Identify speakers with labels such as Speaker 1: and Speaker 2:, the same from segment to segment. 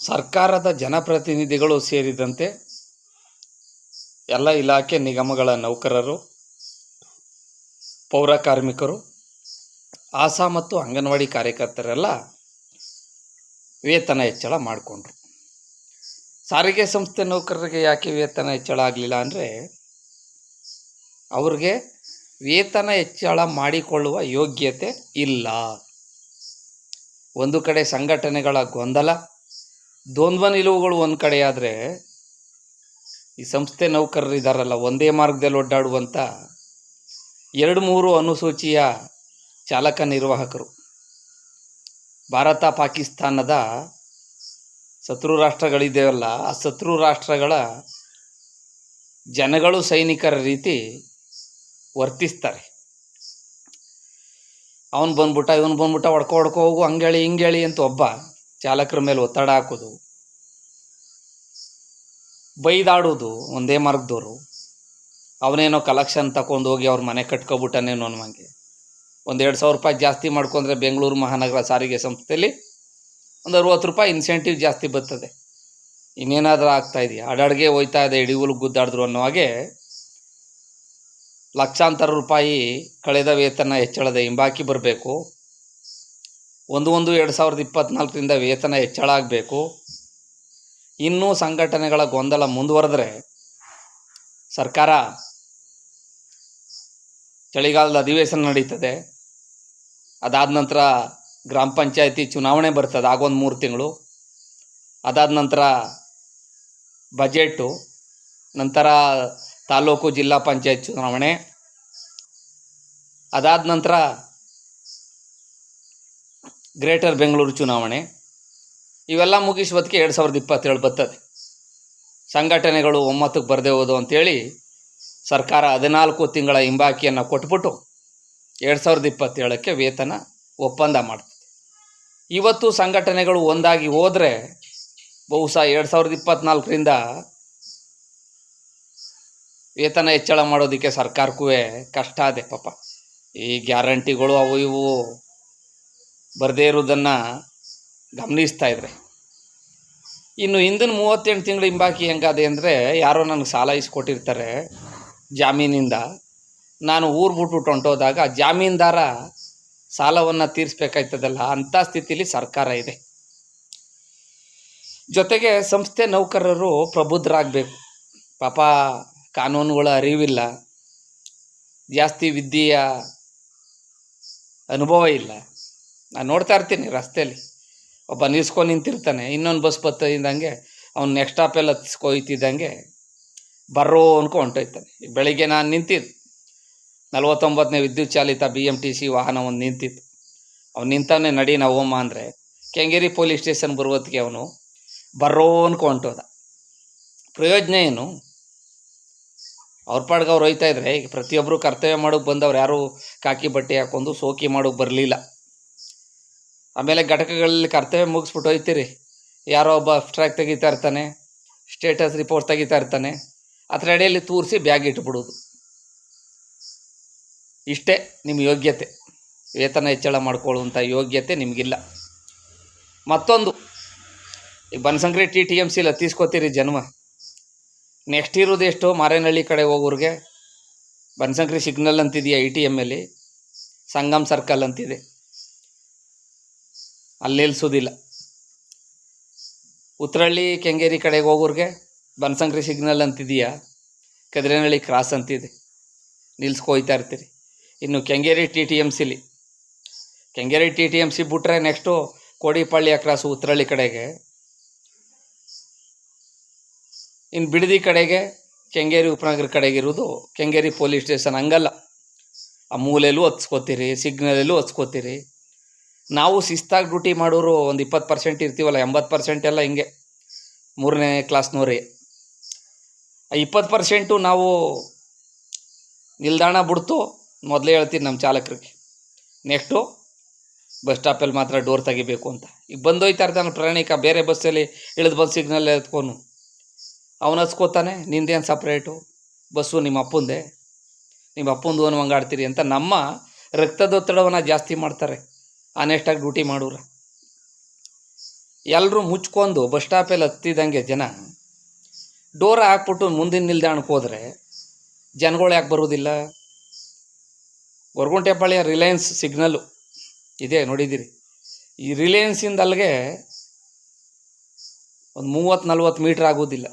Speaker 1: ಸರ್ಕಾರದ ಜನಪ್ರತಿನಿಧಿಗಳು ಸೇರಿದಂತೆ ಎಲ್ಲ ಇಲಾಖೆ ನಿಗಮಗಳ ನೌಕರರು, ಪೌರ ಕಾರ್ಮಿಕರು, ಆಸಾ ಮತ್ತು ಅಂಗನವಾಡಿ ಕಾರ್ಯಕರ್ತರೆಲ್ಲ ವೇತನ ಹೆಚ್ಚಳ ಮಾಡಿಕೊಂಡ್ರು. ಸಾರಿಗೆ ಸಂಸ್ಥೆ ನೌಕರರಿಗೆ ಯಾಕೆ ವೇತನ ಹೆಚ್ಚಳ ಆಗಲಿಲ್ಲ ಅಂದರೆ ಅವ್ರಿಗೆ ವೇತನ ಹೆಚ್ಚಳ ಮಾಡಿಕೊಳ್ಳುವ ಯೋಗ್ಯತೆ ಇಲ್ಲ. ಒಂದು ಕಡೆ ಸಂಘಟನೆಗಳ ಗೊಂದಲ ದ್ವಂದ್ವ ನಿಲುವುಗಳು ಒಂದು ಕಡೆ ಆದರೆ ಈ ಸಂಸ್ಥೆ ನೌಕರರು ಇದ್ದಾರಲ್ಲ ಒಂದೇ ಮಾರ್ಗದಲ್ಲಿ ಒಡ್ಡಾಡುವಂಥ ಎರಡು ಮೂರು ಅನುಸೂಚಿಯ ಚಾಲಕ ನಿರ್ವಾಹಕರು. ಭಾರತ, ಪಾಕಿಸ್ತಾನದ ಶತ್ರು ರಾಷ್ಟ್ರಗಳಿದೆಯಲ್ಲ, ಆ ಶತ್ರು ರಾಷ್ಟ್ರಗಳ ಜನಗಳು ಸೈನಿಕರ ರೀತಿ ವರ್ತಿಸ್ತಾರೆ. ಅವನು ಬಂದ್ಬಿಟ್ಟ, ಇವನು ಬಂದ್ಬಿಟ್ಟ ಹೊಡ್ಕೊ ಹೊಡ್ಕೊ ಹೋಗು, ಹಂಗೇಳಿ ಹಿಂಗೇಳಿ ಅಂತ ಒಬ್ಬ ಚಾಲಕರ ಮೇಲೆ ಒತ್ತಡ ಹಾಕೋದು, ಬೈದಾಡೋದು ಒಂದೇ ಮಾರ್ಗದವರು. ಅವನೇನೋ ಕಲೆಕ್ಷನ್ ತಗೊಂಡು ಹೋಗಿ ಅವ್ರ ಮನೆ ಕಟ್ಕೊಬಿಟ್ಟನೇನೋ ಅನ್ನೋಂಗೆ ಒಂದು ಎರಡು ಸಾವಿರ ರೂಪಾಯಿ ಜಾಸ್ತಿ ಮಾಡ್ಕೊಂಡ್ರೆ ಬೆಂಗಳೂರು ಮಹಾನಗರ ಸಾರಿಗೆ ಸಂಸ್ಥೆಯಲ್ಲಿ ಒಂದು ಅರುವತ್ತು ರೂಪಾಯಿ ಇನ್ಸೆಂಟಿವ್ ಜಾಸ್ತಿ ಬರ್ತದೆ. ಇನ್ನೇನಾದರೂ ಆಗ್ತಾ ಇದೆಯಾ? ಅಡಾಡ್ಗೆ ಹೋಯ್ತಾ ಇದೆ, ಇಡೀ ಗುದ್ದಾಡಿದ್ರು ಅನ್ನೋ ಹಾಗೆ ಲಕ್ಷಾಂತರ ರೂಪಾಯಿ ಕಳೆದ ವೇತನ ಹೆಚ್ಚಳದ ಹಿಂಬಾಕಿ ಬರಬೇಕು. ಒಂದು ಒಂದು ಎರಡು ಸಾವಿರದ ಇಪ್ಪತ್ತ್ನಾಲ್ಕರಿಂದ ವೇತನ ಹೆಚ್ಚಳ ಆಗಬೇಕು ಇನ್ನೂ ಸಂಘಟನೆಗಳ ಗೊಂದಲ ಮುಂದುವರೆದ್ರೆ ಸರ್ಕಾರ ಚಳಿಗಾಲದ ಅಧಿವೇಶನ ನಡೀತದೆ. ಅದಾದ ನಂತರ ಗ್ರಾಮ ಪಂಚಾಯತಿ ಚುನಾವಣೆ ಬರ್ತದೆ ಆಗೊಂದು ಮೂರು ತಿಂಗಳು. ಅದಾದ ನಂತರ ಬಜೆಟು, ನಂತರ ತಾಲೂಕು ಜಿಲ್ಲಾ ಪಂಚಾಯತ್ ಚುನಾವಣೆ. ಅದಾದ ನಂತರ ಗ್ರೇಟರ್ ಬೆಂಗಳೂರು ಚುನಾವಣೆ. ಇವೆಲ್ಲ ಮುಗಿಸುವುದಕ್ಕೆ ಎರಡು ಸಾವಿರದ ಇಪ್ಪತ್ತೇಳು ಬರ್ತದೆ. ಸಂಘಟನೆಗಳು ಒಮ್ಮತಕ್ಕೆ ಬರದೇ ಹೋದು ಅಂತೇಳಿ ಸರ್ಕಾರ ಹದಿನಾಲ್ಕು ತಿಂಗಳ ಹಿಂಬಾಕಿಯನ್ನು ಕೊಟ್ಬಿಟ್ಟು ಎರಡು ಸಾವಿರದ ಇಪ್ಪತ್ತೇಳಕ್ಕೆ ವೇತನ ಒಪ್ಪಂದ ಮಾಡ್ತದೆ. ಇವತ್ತು ಸಂಘಟನೆಗಳು ಒಂದಾಗಿ ಹೋದರೆ ಬಹುಶಃ ಎರಡು ಸಾವಿರದ ಇಪ್ಪತ್ತ್ನಾಲ್ಕರಿಂದ ವೇತನ ಹೆಚ್ಚಳ ಮಾಡೋದಕ್ಕೆ ಸರ್ಕಾರಕ್ಕೂ ಕಷ್ಟ ಅದೇ ಪಾಪ. ಈ ಗ್ಯಾರಂಟಿಗಳು ಅವು ಇವು ಬರದೇ ಇರೋದನ್ನು ಗಮನಿಸ್ತಾ ಇದ್ರೆ. ಇನ್ನು ಹಿಂದಿನ ಮೂವತ್ತೆಂಟು ತಿಂಗಳು ಹಿಂಬಾಕಿ ಹೆಂಗಾದೆ ಅಂದರೆ ಯಾರೋ ನನಗೆ ಸಾಲ ಇಸ್ಕೊಟ್ಟಿರ್ತಾರೆ ಜಾಮೀನಿಂದ. ನಾನು ಊರು ಬಿಟ್ಬಿಟ್ಟು ಹೊಂಟೋದಾಗ ಜಾಮೀನ್ದಾರ ಸಾಲವನ್ನು ತೀರಿಸ್ಬೇಕಾಯ್ತದಲ್ಲ, ಅಂಥ ಸ್ಥಿತಿಲಿ ಸರ್ಕಾರ ಇದೆ. ಜೊತೆಗೆ ಸಂಸ್ಥೆ ನೌಕರರು ಪ್ರಬುದ್ಧರಾಗಬೇಕು. ಪಾಪ ಕಾನೂನುಗಳ ಅರಿವಿಲ್ಲ. ಜಾಸ್ತಿ ವಿದ್ಯೆಯ ಅನುಭವ ಇಲ್ಲ. ನಾನು ನೋಡ್ತಾ ಇರ್ತೀನಿ ರಸ್ತೆಯಲ್ಲಿ. ಒಬ್ಬ ನಿಲ್ಸ್ಕೊಂಡು ನಿಂತಿರ್ತಾನೆ, ಇನ್ನೊಂದು ಬಸ್ ಬತ್ತ ಇದ್ದಂಗೆ ಅವ್ನು ನೆಕ್ಸ್ಟ್ ಸ್ಟಾಪೆಲ್ಲ ಹತ್ಸ್ಕೊಯ್ತಿದ್ದಂಗೆ ಬರ್ರೋ ಅನ್ಕೊ ಹೊಂಟೋಯ್ತಾನೆ. ಬೆಳಿಗ್ಗೆ ನಾನು ನಿಂತಿದ್ದು ನಲ್ವತ್ತೊಂಬತ್ತನೇ ವಿದ್ಯುತ್ ಚಾಲಿತ ಬಿ ಎಂ ಟಿ ಸಿ ವಾಹನ ಒಂದು ನಿಂತಿತ್ತು ಅವ್ನು ನಿಂತಾನೆ ನಡಿ ಹೋಮ ಅಂದರೆ ಕೆಂಗೇರಿ ಪೊಲೀಸ್ ಸ್ಟೇಷನ್ ಬರುವತ್ತಿಗೆ ಅವನು ಬರ್ರೋ ಅನ್ಕೊ ಹೊಂಟೋದ. ಪ್ರಯೋಜನ ಏನು? ಅವ್ರ ಪಾಡ್ಗೆ ಅವ್ರು ಹೋಯ್ತಾ ಇದ್ರೆ ಈಗ ಪ್ರತಿಯೊಬ್ಬರು ಕರ್ತವ್ಯ ಮಾಡೋಕೆ ಬಂದವ್ರು ಯಾರೂ ಕಾಕಿ ಬಟ್ಟೆ ಹಾಕೊಂಡು ಸೋಕಿ ಮಾಡೋಕೆ ಬರಲಿಲ್ಲ. ಆಮೇಲೆ ಘಟಕಗಳಲ್ಲಿ ಕರ್ತವ್ಯ ಮುಗಿಸ್ಬಿಟ್ಟು ಹೋಯ್ತೀರಿ. ಯಾರೋ ಒಬ್ಬ ಅಬ್ಸ್ಟ್ರಾಕ್ಟ್ ತೆಗಿತಾ ಇರ್ತಾನೆ ಸ್ಟೇಟಸ್ ರಿಪೋರ್ಟ್ ತೆಗಿತಾ ಇರ್ತಾನೆ ಅದರ ಅಡಿಯಲ್ಲಿ ತೂರಿಸಿ ಬ್ಯಾಗ್ ಇಟ್ಬಿಡೋದು. ಇಷ್ಟೇ ನಿಮ್ಮ ಯೋಗ್ಯತೆ. ವೇತನ ಹೆಚ್ಚಳ ಮಾಡ್ಕೊಳ್ಳುವಂಥ ಯೋಗ್ಯತೆ ನಿಮಗಿಲ್ಲ. ಮತ್ತೊಂದು, ಈ ಬನಸಂಕ್ರಿ ಟಿ ಟಿ ಎಂ ಸಿಲ್ಲ ತೀಸ್ಕೋತೀರಿ ಜನ್ಮ. ನೆಕ್ಸ್ಟ್ ಇರೋದು ಎಷ್ಟು ಮಾರೇನಹಳ್ಳಿ ಕಡೆ ಹೋಗೋರಿಗೆ. ಬನಸಂಕ್ರಿ ಸಿಗ್ನಲ್ ಅಂತಿದೆಯಾ ಐ ಟಿ ಎಮ್ಮಲ್ಲಿ ಸಂಗಮ್ ಸರ್ಕಲ್ ಅಂತಿದೆ. ಅಲ್ಲಿ ಉತ್ತರಹಳ್ಳಿ ಕೆಂಗೇರಿ ಕಡೆಗೆ ಹೋಗೋರಿಗೆ ಬನಸಂಕ್ರಿ ಸಿಗ್ನಲ್ ಅಂತಿದೆಯಾ? ಕದ್ರೇನಹಳ್ಳಿ ಕ್ರಾಸ್ ಅಂತಿದೆ. ನಿಲ್ಸ್ಕೊಯ್ತಾ ಇರ್ತೀರಿ. ಇನ್ನು Kengeri T T M ಸಿಲಿ Kengeri T T M C ಬಿಟ್ರೆ ನೆಕ್ಸ್ಟು ಕೋಡಿಪಳ್ಳಿಯ ಕ್ರಾಸು ಉತ್ತರಹಳ್ಳಿ ಕಡೆಗೆ. ಇನ್ನು ಬಿಡದಿ ಕಡೆಗೆ ಕೆಂಗೇರಿ ಉಪನಗರ ಕಡೆಗೆ ಇರೋದು ಕೆಂಗೇರಿ ಪೊಲೀಸ್ ಸ್ಟೇಷನ್ ಹಂಗಲ್ಲ. ಆ ಮೂಲೆಯಲ್ಲೂ ಹತ್ಸ್ಕೋತೀರಿ ಸಿಗ್ನಲಲ್ಲೂ ಹತ್ಸ್ಕೋತೀರಿ. ನಾವು ಶಿಸ್ತಾಗಿ ಡ್ಯೂಟಿ ಮಾಡೋರು ಒಂದು ಇಪ್ಪತ್ತು ಪರ್ಸೆಂಟ್ ಇರ್ತೀವಲ್ಲ, ಎಂಬತ್ತು ಪರ್ಸೆಂಟ್ ಎಲ್ಲ ಹಿಂಗೆ ಮೂರನೇ ಕ್ಲಾಸ್ನವ್ರಿ ಇಪ್ಪತ್ತು ಪರ್ಸೆಂಟು ನಾವು ನಿಲ್ದಾಣ ಬಿಡ್ತು, ಮೊದಲೇ ಹೇಳ್ತೀನಿ ನಮ್ಮ ಚಾಲಕರಿಗೆ. ನೆಕ್ಸ್ಟು ಬಸ್ ಸ್ಟಾಪಲ್ಲಿ ಮಾತ್ರ ಡೋರ್ ತೆಗಿಬೇಕು ಅಂತ. ಈಗ ಬಂದೋಯ್ತಾ ಇರ್ತಾನೆ ಪ್ರಯಾಣಿಕ, ಬೇರೆ ಬಸ್ಸಲ್ಲಿ ಇಳಿದು ಬಂದು ಸಿಗ್ನಲ್ ಎತ್ಕೊನು ಅವನು ಹಚ್ಕೋತಾನೆ ನಿಂದೇನು ಸಪ್ರೇಟು ಬಸ್ಸು ನಿಮ್ಮ ಅಪ್ಪಂದೆ. ನಿಮ್ಮ ಅಪ್ಪಂದು ಅನ್ನು ಹಂಗಾಡ್ತೀರಿ ಅಂತ ನಮ್ಮ ರಕ್ತದೊತ್ತಡವನ್ನು ಜಾಸ್ತಿ ಮಾಡ್ತಾರೆ. ಆನೆಸ್ಟಾಗಿ ಡ್ಯೂಟಿ ಮಾಡೋರು. ಎಲ್ಲರೂ ಮುಚ್ಕೊಂಡು ಬಸ್ ಸ್ಟಾಪಲ್ಲಿ ಹತ್ತಿದಂಗೆ ಜನ ಡೋರ್ ಹಾಕ್ಬಿಟ್ಟು ಮುಂದಿನ ನಿಲ್ದಾಣಕ್ಕೆ ಹೋದರೆ ಜನಗಳು ಯಾಕೆ ಬರೋದಿಲ್ಲ? ಗೊರಗುಂಟೆಪಾಳ್ಯ ರಿಲಯನ್ಸ್ ಸಿಗ್ನಲ್ಲು ಇದೆ, ನೋಡಿದ್ದೀರಿ. ಈ ರಿಲಯನ್ಸಿಂದ ಅಲ್ಲಿಗೆ ಒಂದು ಮೂವತ್ತು ನಲ್ವತ್ತು ಮೀಟ್ರ್ ಆಗೋದಿಲ್ಲ.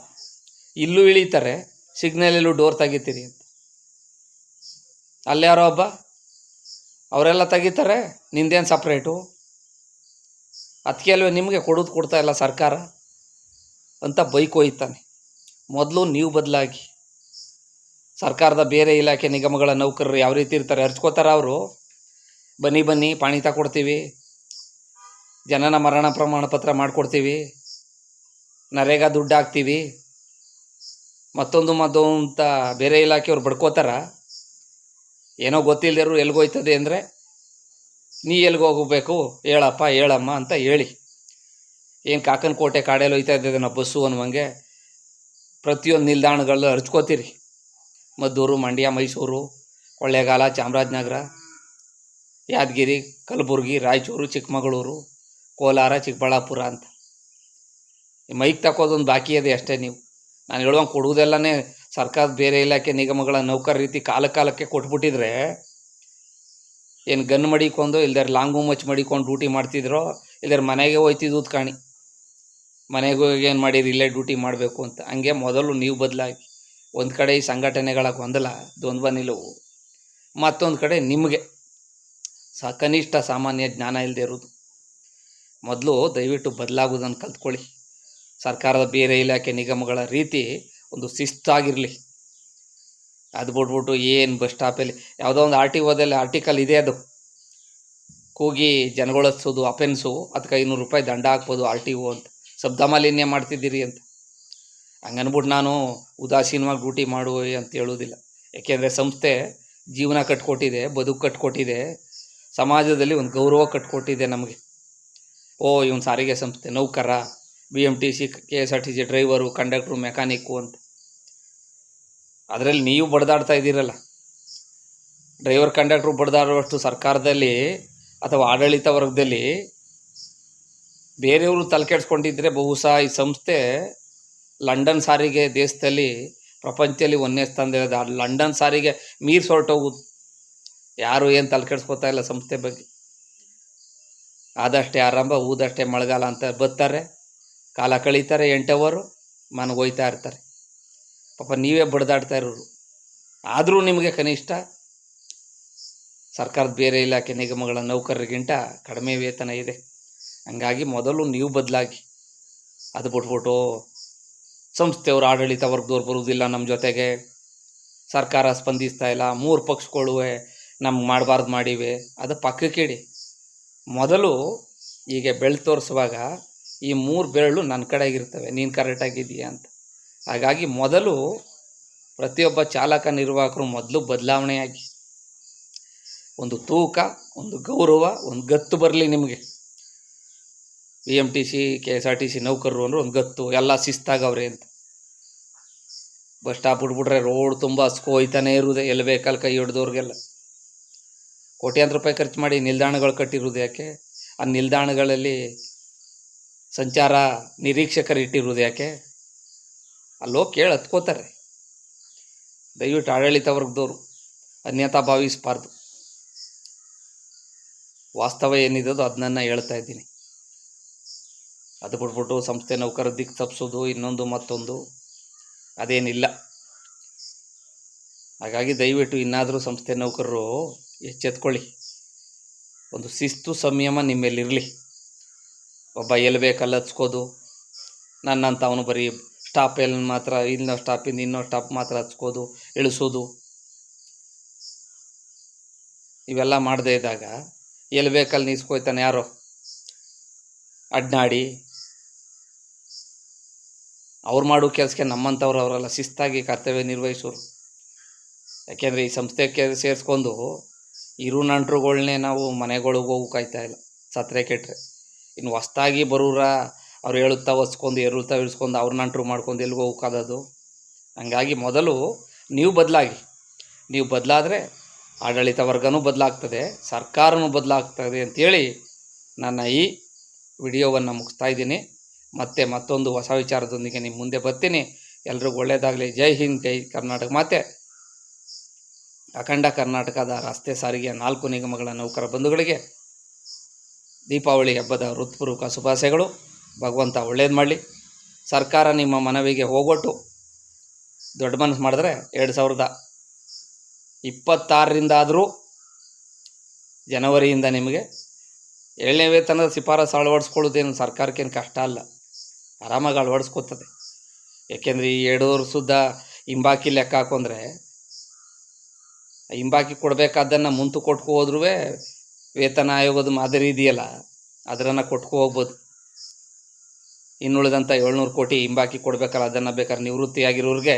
Speaker 1: ಇಲ್ಲೂ ಇಳೀತಾರೆ ಸಿಗ್ನಲಲ್ಲೂ ಡೋರ್ ತೆಗಿತೀರಿ ಅಂತ. ಅಲ್ಯಾರೋ ಒಬ್ಬ ಅವರೆಲ್ಲ ತೆಗಿತಾರೆ, ನಿಂದೇನು ಸಪ್ರೇಟು ಅದಕ್ಕೆ ಅಲ್ವೇ ನಿಮಗೆ ಕೊಡೋದು ಕೊಡ್ತಾ ಇಲ್ಲ ಸರ್ಕಾರ. ಅಂತ ಬೈಕ್ ಒಯ್ತಾನೆ. ಮೊದಲು ನೀವು ಬದಲಾಗಿ. ಸರ್ಕಾರದ ಬೇರೆ ಇಲಾಖೆ ನಿಗಮಗಳ ನೌಕರರು ಯಾವ ರೀತಿ ಇರ್ತಾರೆ ಹರ್ಚ್ಕೋತಾರೆ ಅವರು. ಬನ್ನಿ ಬನ್ನಿ ಪಾಣಿ ತಗೊಡ್ತೀವಿ ಜನನ ಮರಣ ಪ್ರಮಾಣ ಪತ್ರ ಮಾಡಿಕೊಡ್ತೀವಿ. ನರೇಗಾ ದುಡ್ಡು ಹಾಕ್ತೀವಿ. ಮತ್ತೊಂದು ಮತ್ತೊಂದು ಅಂತ ಬೇರೆ ಇಲಾಖೆಯವ್ರು ಬಡ್ಕೋತಾರ. ಏನೋ ಗೊತ್ತಿಲ್ಲದಿರು ಎಲ್ಗೋಯ್ತದೆ ಅಂದರೆ, ನೀ ಎಲ್ಗೆ ಹೋಗಬೇಕು ಹೇಳಪ್ಪ, ಹೇಳಮ್ಮ ಅಂತ ಹೇಳಿ. ಏನು ಕಾಕನ ಕೋಟೆ ಕಾಡಲ್ಲಿ ಹೋಯ್ತಾ ಇದ್ದದೆ ನಾವು, ಬಸ್ಸು ಅನ್ನುವಂಗೆ ಪ್ರತಿಯೊಂದು ನಿಲ್ದಾಣಗಳಲ್ಲೂ ಹರ್ಚ್ಕೋತೀರಿ. ಮದ್ದೂರು, ಮಂಡ್ಯ, ಮೈಸೂರು, ಕೊಳ್ಳೇಗಾಲ, ಚಾಮರಾಜನಗರ, ಯಾದಗಿರಿ, ಕಲಬುರಗಿ, ರಾಯಚೂರು, ಚಿಕ್ಕಮಗಳೂರು, ಕೋಲಾರ, ಚಿಕ್ಕಬಳ್ಳಾಪುರ ಅಂತ. ಮೈಕ್ ತಕ್ಕೋದೊಂದು ಬಾಕಿ ಅದೇ ಅಷ್ಟೇ ನೀವು. ನಾನು ಹೇಳುವಂಗೆ ಕೊಡುವುದೆಲ್ಲನೇ ಸರ್ಕಾರದ ಬೇರೆ ಇಲಾಖೆ ನಿಗಮಗಳ ನೌಕರ ರೀತಿ ಕಾಲ ಕಾಲಕ್ಕೆ ಕೊಟ್ಬಿಟ್ಟಿದ್ರೆ ಏನು ಗನ್ ಮಡಿಕೊಂಡು, ಇಲ್ದಾರೆ ಲಾಂಗು ಮಚ್ ಮಡಿಕೊಂಡು ಡ್ಯೂಟಿ ಮಾಡ್ತಿದ್ರೋ, ಇಲ್ದಾರೆ ಮನೆಗೆ ಹೋಯ್ತಿದ್ದು ಕಾಣಿ. ಮನೆಗೆ ಏನು ಮಾಡಿರಿ, ಇಲ್ಲೇ ಡ್ಯೂಟಿ ಮಾಡಬೇಕು ಅಂತ. ಹಂಗೆ ಮೊದಲು ನೀವು ಬದಲಾಗಿ. ಒಂದು ಕಡೆ ಈ ಸಂಘಟನೆಗಳ ಗೊಂದಲ, ದ್ವಂದ್ವ ನಿಲುವು. ಮತ್ತೊಂದು ಕಡೆ ನಿಮಗೆ ಸ ಕನಿಷ್ಠ ಸಾಮಾನ್ಯ ಜ್ಞಾನ ಇಲ್ಲದೆ ಇರೋದು. ಮೊದಲು ದಯವಿಟ್ಟು ಬದಲಾಗೋದನ್ನು ಕಲ್ತ್ಕೊಳ್ಳಿ. ಸರ್ಕಾರದ ಬೇರೆ ಇಲಾಖೆ ನಿಗಮಗಳ ರೀತಿ ಒಂದು ಶಿಸ್ತಾಗಿರಲಿ. ಅದು ಬಿಟ್ಬಿಟ್ಟು ಏನು ಬಸ್ ಸ್ಟಾಪಲ್ಲಿ ಯಾವುದೋ ಒಂದು ಆರ್ ಟಿ ಓದಲ್ಲಿ ಆರ್ಟಿಕಲ್ ಇದೆ ಅದು. ಕೂಗಿ ಜನಗಳು ಹತ್ಸೋದು ಅಫೆನ್ಸು ಅದಕ್ಕೆ ಐನೂರು ರೂಪಾಯಿ ದಂಡ ಹಾಕ್ಬೋದು ಆರ್ ಟಿ ಓ ಅಂತ. ಶಬ್ದ ಮಾಲಿನ್ಯ ಮಾಡ್ತಿದ್ದೀರಿ ಅಂತ. ಹಂಗನ್ಬಿಟ್ಟು ನಾನು ಉದಾಸೀನವಾಗಿ ಡ್ಯೂಟಿ ಮಾಡು ಅಂತ ಹೇಳೋದಿಲ್ಲ ಯಾಕೆಂದರೆ ಸಂಸ್ಥೆ ಜೀವನ ಕಟ್ಕೊಟ್ಟಿದೆ, ಬದುಕು ಕಟ್ಕೊಟ್ಟಿದೆ, ಸಮಾಜದಲ್ಲಿ ಒಂದು ಗೌರವ ಕಟ್ಕೊಟ್ಟಿದೆ ನಮಗೆ. ಓ, ಇವನು ಸಾರಿಗೆ ಸಂಸ್ಥೆ ನೌಕರ. B M T C K S R T C driver conductor mechanic ಅಂತ. ಅದರಲ್ಲಿ ನೀವು ಬಡ್ದಾಡ್ತಾ ಇದ್ದೀರಲ್ಲ. ಡ್ರೈವರ್ ಕಂಡಕ್ಟ್ರು ಬಡ್ದಾಡುವಷ್ಟು ಸರ್ಕಾರದಲ್ಲಿ ಅಥವಾ ಆಡಳಿತ ವರ್ಗದಲ್ಲಿ ಬೇರೆಯವರು ತಲೆಕೆಡ್ಸ್ಕೊಂಡಿದ್ರೆ ಬಹುಶಃ ಈ ಸಂಸ್ಥೆ ಲಂಡನ್ ಸಾರಿಗೆ ದೇಶದಲ್ಲಿ, ಪ್ರಪಂಚದಲ್ಲಿ ಒಂದನೇ ಸ್ಥಾನದಲ್ಲಿದೆ ಲಂಡನ್ ಸಾರಿಗೆ ಮೀರ್ ಸೊರ್ಟ್ ಹೋಗುದು ಯಾರು ಏನು ತಲೆಕೆಡ್ಸ್ಕೊತಾ ಇಲ್ಲ ಸಂಸ್ಥೆ ಬಗ್ಗೆ. ಆದಷ್ಟೇ ಆರಂಭ, ಊದಷ್ಟೇ ಮಳೆಗಾಲ ಅಂತ ಬರ್ತಾರೆ. ಕಾಲ ಕಳೀತಾರೆ ಎಂಟವರು ಮನೆಗೆ ಹೋಯ್ತಾ ಇರ್ತಾರೆ. ಪಾಪ ನೀವೇ ಬಡ್ದಾಡ್ತಾ ಇರೋರು. ಆದರೂ ನಿಮಗೆ ಕನಿಷ್ಠ ಸರ್ಕಾರದ ಬೇರೆ ಇಲಾಖೆ ನಿಗಮಗಳ ನೌಕರರಿಗಿಂತ ಕಡಿಮೆ ವೇತನ ಇದೆ. ಹಂಗಾಗಿ ಮೊದಲು ನೀವು ಬದಲಾಗಿ ಅದು ಬಿಟ್ಬಿಟ್ಟು ಸಂಸ್ಥೆಯವರು ಆಡಳಿತ ವರ್ಗದವ್ರು ಬರುವುದಿಲ್ಲ ನಮ್ಮ ಜೊತೆಗೆ. ಸರ್ಕಾರ ಸ್ಪಂದಿಸ್ತಾ ಇಲ್ಲ, ಮೂರು ಪಕ್ಷಗಳುವೆ ನಮ್ಗೆ ಮಾಡಬಾರ್ದು ಮಾಡಿವೆ. ಅದು ಪಕ್ಕಕ್ಕೆ ಇಡಿ ಮೊದಲು ಹೀಗೆ ಬೆಳೆ ತೋರಿಸುವಾಗ ಈ ಮೂರು ಬೆರಳು ನನ್ನ ಕಡೆಗಿರ್ತವೆ, ನೀನು ಕರೆಕ್ಟಾಗಿದೆಯಾ ಅಂತ. ಹಾಗಾಗಿ ಮೊದಲು ಪ್ರತಿಯೊಬ್ಬ ಚಾಲಕ ನಿರ್ವಾಹಕರು ಮೊದಲು ಬದಲಾವಣೆಯಾಗಿ ಒಂದು ತೂಕ, ಒಂದು ಗೌರವ, ಒಂದು ಗತ್ತು ಬರಲಿ ನಿಮಗೆ. B M T C K S R T C ನೌಕರರು ಅಂದ್ರೆ ಒಂದು ಗತ್ತು, ಎಲ್ಲ ಶಿಸ್ತಾಗವ್ರೆ ಅಂತ. ಬಸ್ ಸ್ಟಾಪ್ ಬಿಟ್ಬಿಟ್ರೆ ರೋಡ್ ತುಂಬ ಹಸ್ಕೋ ಹೋಯ್ತಾನೆ ಇರುವುದೇ ಎಲ್ಲಿ ಬೇಕಲ್ಲಿ ಕೈ ಹಿಡ್ದವ್ರಿಗೆಲ್ಲ ಕೋಟ್ಯಾಂತರ ರೂಪಾಯಿ ಖರ್ಚು ಮಾಡಿ ನಿಲ್ದಾಣಗಳು ಕಟ್ಟಿರೋದು ಯಾಕೆ? ಆ ನಿಲ್ದಾಣಗಳಲ್ಲಿ ಸಂಚಾರ ನಿರೀಕ್ಷಕರು ಇಟ್ಟಿರುವುದು ಯಾಕೆ? ಅಲ್ಲೋ ಕೇಳಿ ಹತ್ಕೋತಾರೆ. ದಯವಿಟ್ಟು ಆಡಳಿತ ವರ್ಗದವರು ಅನ್ಯತಾ ಭಾವಿಸಬಾರ್ದು. ವಾಸ್ತವ ಏನಿದೋ ಅದನ್ನ ಹೇಳ್ತಾ ಇದ್ದೀನಿ. ಅದು ಬಿಟ್ಬಿಟ್ಟು ಸಂಸ್ಥೆ ನೌಕರ ದಿಕ್ಕು ತಪ್ಪಿಸೋದು, ಇನ್ನೊಂದು ಮತ್ತೊಂದು, ಅದೇನಿಲ್ಲ. ಹಾಗಾಗಿ ದಯವಿಟ್ಟು ಇನ್ನಾದರೂ ಸಂಸ್ಥೆ ನೌಕರರು ಎಚ್ಚೆತ್ಕೊಳ್ಳಿ. ಒಂದು ಶಿಸ್ತು ಸಂಯಮ ನಿಮ್ಮಲ್ಲಿರಲಿ ಒಬ್ಬ ಎಲ್ಲಿ ಬೇಕಲ್ಲಿ ಹಚ್ಕೋದು. ನನ್ನಂತ ಅವನು ಬರೀ ಸ್ಟಾಪ್ ಎಲ್ಲಿ ಮಾತ್ರ ಇನ್ನೋ ಸ್ಟಾಪಿಂದ ಇನ್ನೋ ಸ್ಟಾಪ್ ಮಾತ್ರ ಹಚ್ಕೋದು, ಇಳಿಸೋದು. ಇವೆಲ್ಲ ಮಾಡದೇ ಇದ್ದಾಗ ಎಲ್ಲಿ ಬೇಕಲ್ಲಿ ನಿಲ್ಸ್ಕೊಯ್ತಾನೆ ಯಾರೋ. ಅಡ್ನಾಡಿ. ಅವ್ರು ಮಾಡೋ ಕೆಲಸಕ್ಕೆ ನಮ್ಮಂಥವ್ರು ಅವರೆಲ್ಲ, ಶಿಸ್ತಾಗಿ ಕರ್ತವ್ಯ ನಿರ್ವಹಿಸೋರು. ಯಾಕೆಂದರೆ ಈ ಸಂಸ್ಥೆಗೆ ಸೇರಿಸ್ಕೊಂಡು ಇರು ನಂಟ್ರುಗಳ್ನೇ ನಾವು ಮನೆಗಳಿಗೆ ಹೋಗಿ ಕಾಯ್ತಾ ಇಲ್ಲ. ಸತ್ರೆ ಕೆಟ್ಟರೆ ಇನ್ನು ಹೊಸ್ದಾಗಿ ಬರೋರ ಅವ್ರು ಹೇಳುತ್ತಾ ಹೊಸ್ಕೊಂಡು ಎರುಳ್ತಾ ಇಳಿಸ್ಕೊಂಡು, ಅವ್ರನ್ನ ಅಂಟ್ರು ಮಾಡ್ಕೊಂಡು ಎಲ್ಲಿಗೆ ಹೋಗೋಕ್ಕಾಗೋದು ಹಂಗಾಗಿ ಮೊದಲು ನೀವು ಬದಲಾಗಿ. ನೀವು ಬದಲಾದರೆ ಆಡಳಿತ ವರ್ಗನೂ ಬದಲಾಗ್ತದೆ, ಸರ್ಕಾರನೂ ಬದಲಾಗ್ತದೆ ಅಂತೇಳಿ ನನ್ನ ಈ ವಿಡಿಯೋವನ್ನು ಮುಗಿಸ್ತಾ ಇದ್ದೀನಿ. ಮತ್ತೆ ಮತ್ತೊಂದು ಹೊಸ ವಿಚಾರದೊಂದಿಗೆ ನಿಮ್ಮ ಮುಂದೆ ಬರ್ತೀನಿ. ಎಲ್ರಿಗೂ ಒಳ್ಳೆಯದಾಗಲಿ. ಜೈ ಹಿಂದ್, ಜೈ ಕರ್ನಾಟಕ. ಮತ್ತೆ ಅಖಂಡ ಕರ್ನಾಟಕದ ರಸ್ತೆ ಸಾರಿಗೆಯ ನಾಲ್ಕು ನಿಗಮಗಳ ನೌಕರ ಬಂಧುಗಳಿಗೆ ದೀಪಾವಳಿ ಹಬ್ಬದ ಹೃತ್ಪೂರ್ವಕ ಶುಭಾಶಯಗಳು. ಭಗವಂತ ಒಳ್ಳೇದು ಮಾಡಲಿ. ಸರ್ಕಾರ ನಿಮ್ಮ ಮನವಿಗೆ ಹೋಗೊಟ್ಟು ದೊಡ್ಡ ಮನಸ್ಸು ಮಾಡಿದ್ರೆ ಎರಡು ಸಾವಿರದ ಇಪ್ಪತ್ತಾರರಿಂದಾದರೂ ಜನವರಿಯಿಂದ ನಿಮಗೆ ಏಳನೇ ವೇತನದ ಶಿಫಾರಸು ಅಳವಡಿಸ್ಕೊಳ್ಳೋದೇನು ಸರ್ಕಾರಕ್ಕೇನು ಕಷ್ಟ ಅಲ್ಲ. ಆರಾಮಾಗಿ ಅಳವಡಿಸ್ಕೊತದೆ. ಏಕೆಂದರೆ ಈ ಎರಡು ವರ್ಷದ ಹಿಂಬಾಕಿ ಲೆಕ್ಕ ಹಾಕೊಂಡ್ರೆ, ಹಿಂಬಾಕಿ ಕೊಡಬೇಕಾದ್ದನ್ನು ಮುಂತು ಕೊಟ್ಟು ಹೋದ್ರೂ ವೇತನ ಆಯೋಗದ ಮಾದರಿ ಇದೆಯಲ್ಲ, ಅದರನ್ನು ಕೊಟ್ಕೊ ಹೋಗ್ಬೋದು. ಇನ್ನುಳಿದಂಥ ಏಳ್ನೂರು ಕೋಟಿ ಹಿಂಬಾಕಿ ಕೊಡಬೇಕಲ್ಲ, ಅದನ್ನು ಬೇಕಾದ್ರೆ ನಿವೃತ್ತಿಯಾಗಿರೋರಿಗೆ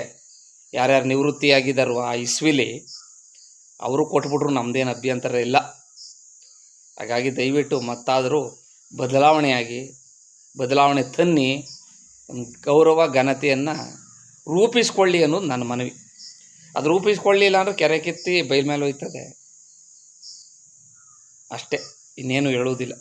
Speaker 1: ಯಾರ್ಯಾರು ನಿವೃತ್ತಿಯಾಗಿದ್ದಾರೋ ಆ ಇಸ್ವಿಲಿ ಅವರು ಕೊಟ್ಬಿಟ್ರು ನಮ್ಮದೇನು ಅಭ್ಯಂತರ ಇಲ್ಲ. ಹಾಗಾಗಿ ದಯವಿಟ್ಟು ಮತ್ತಾದರೂ ಬದಲಾವಣೆಯಾಗಿ, ಬದಲಾವಣೆ ತನ್ನಿ ಗೌರವ, ಘನತೆಯನ್ನು ರೂಪಿಸ್ಕೊಳ್ಳಿ ಅನ್ನೋದು ನನ್ನ ಮನವಿ. ಅದು ರೂಪಿಸ್ಕೊಳ್ಳಿಲ್ಲ ಅಂದ್ರೆ ಕೆರೆ ಕೆತ್ತಿ ಬೈಲ್ ಮೇಲೆ ಹೋಯ್ತದೆ. ಅಷ್ಟೇ ಇನ್ನೇನು ಹೇಳುವುದಿಲ್ಲ.